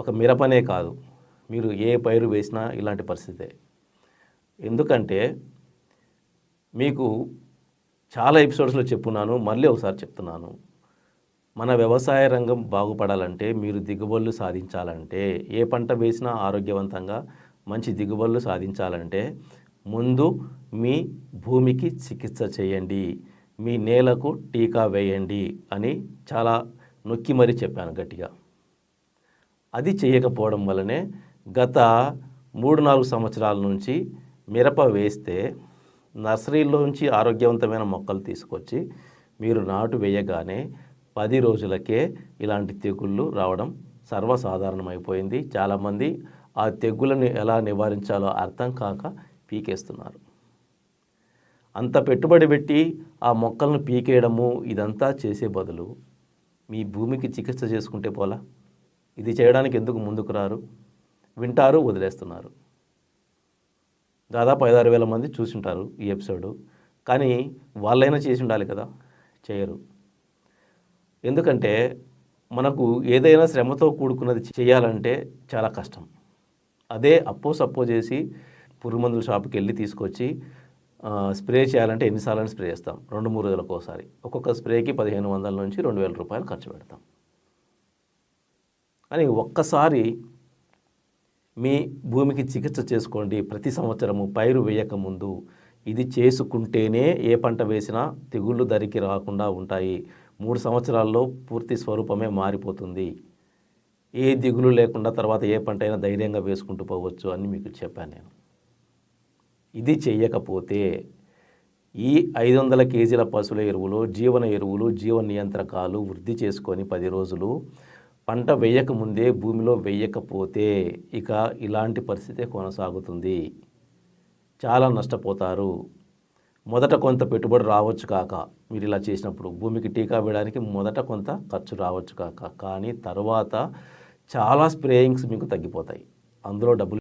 ఒక మిరపనే కాదు. మీరు ఏ పైరు వేసినా ఇలాంటి పరిస్థితే. ఎందుకంటే మీకు చాలా ఎపిసోడ్స్లో చెప్పున్నాను మళ్ళీ ఒకసారి చెప్తున్నాను. మన వ్యవసాయ రంగం బాగుపడాలంటే మీరు దిగుబడులు సాధించాలంటే ఏ పంట వేసినా ఆరోగ్యవంతంగా మంచి దిగుబడులు సాధించాలంటే ముందు మీ భూమికి చికిత్స చేయండి. మీ నేలకు టీకా వేయండి అని చాలా నొక్కి మరీ చెప్పాను గట్టిగా. అది చేయకపోవడం వల్లనే గత మూడు నాలుగు సంవత్సరాల నుంచి మిరప వేస్తే నర్సరీలోంచి ఆరోగ్యవంతమైన మొక్కలు తీసుకొచ్చి మీరు నాటు వేయగానే పది రోజులకే ఇలాంటి తెగుళ్ళు రావడం సర్వసాధారణమైపోయింది. చాలామంది ఆ తెగులను ఎలా నివారించాలో అర్థం కాక పీకేస్తున్నారు. అంత పెట్టుబడి పెట్టి ఆ మొక్కలను పీకేయడము ఇదంతా చేసే బదులు మీ భూమికి చికిత్స చేసుకుంటే పోలా? ఇది చేయడానికి ఎందుకు ముందుకు రారు? వింటారు వదిలేస్తున్నారు. దాదాపు ఐదారు వేల మంది చూసింటారు ఈ ఎపిసోడ్. కానీ వాళ్ళైనా చేసి ఉండాలి కదా? చేయరు. ఎందుకంటే మనకు ఏదైనా శ్రమతో కూడుకున్నది చేయాలంటే చాలా కష్టం. అదే అప్పో సప్పో చేసి పురుగుమందుల షాప్కి వెళ్ళి తీసుకొచ్చి స్ప్రే చేయాలంటే ఎన్నిసార్లు స్ప్రే చేస్తాం. రెండు మూడు రోజులకు ఒకసారి. ఒక్కొక్క స్ప్రేకి పదిహేను వందల నుంచి రెండు వేల రూపాయలు ఖర్చు పెడతాం. అని ఒక్కసారి మీ భూమికి చికిత్స చేసుకోండి. ప్రతి సంవత్సరము పైరు వేయక ముందు ఇది చేసుకుంటేనే ఏ పంట వేసినా తెగుళ్ళు దరికి రాకుండా ఉంటాయి. మూడు సంవత్సరాల్లో పూర్తి స్వరూపమే మారిపోతుంది. ఏ దిగులు లేకుండా తర్వాత ఏ పంట అయినా ధైర్యంగా వేసుకుంటూ పోవచ్చు అని మీకు చెప్పాను నేను. ఇది చెయ్యకపోతే ఈ ఐదు వందల కేజీల పశువుల ఎరువులు జీవన ఎరువులు జీవ నియంత్రకాలు వృద్ధి చేసుకొని పది రోజులు పంట వేయకముందే భూమిలో వేయకపోతే ఇక ఇలాంటి పరిస్థితే కొనసాగుతుంది. చాలా నష్టపోతారు. మొదట కొంత పెట్టుబడి రావచ్చు కాక మీరు ఇలా చేసినప్పుడు భూమికి టీకా వేయడానికి మొదట కొంత ఖర్చు రావచ్చు కాక కానీ తర్వాత చాలా స్ప్రేయింగ్స్ మీకు తగ్గిపోతాయి. అందులో డబ్బులు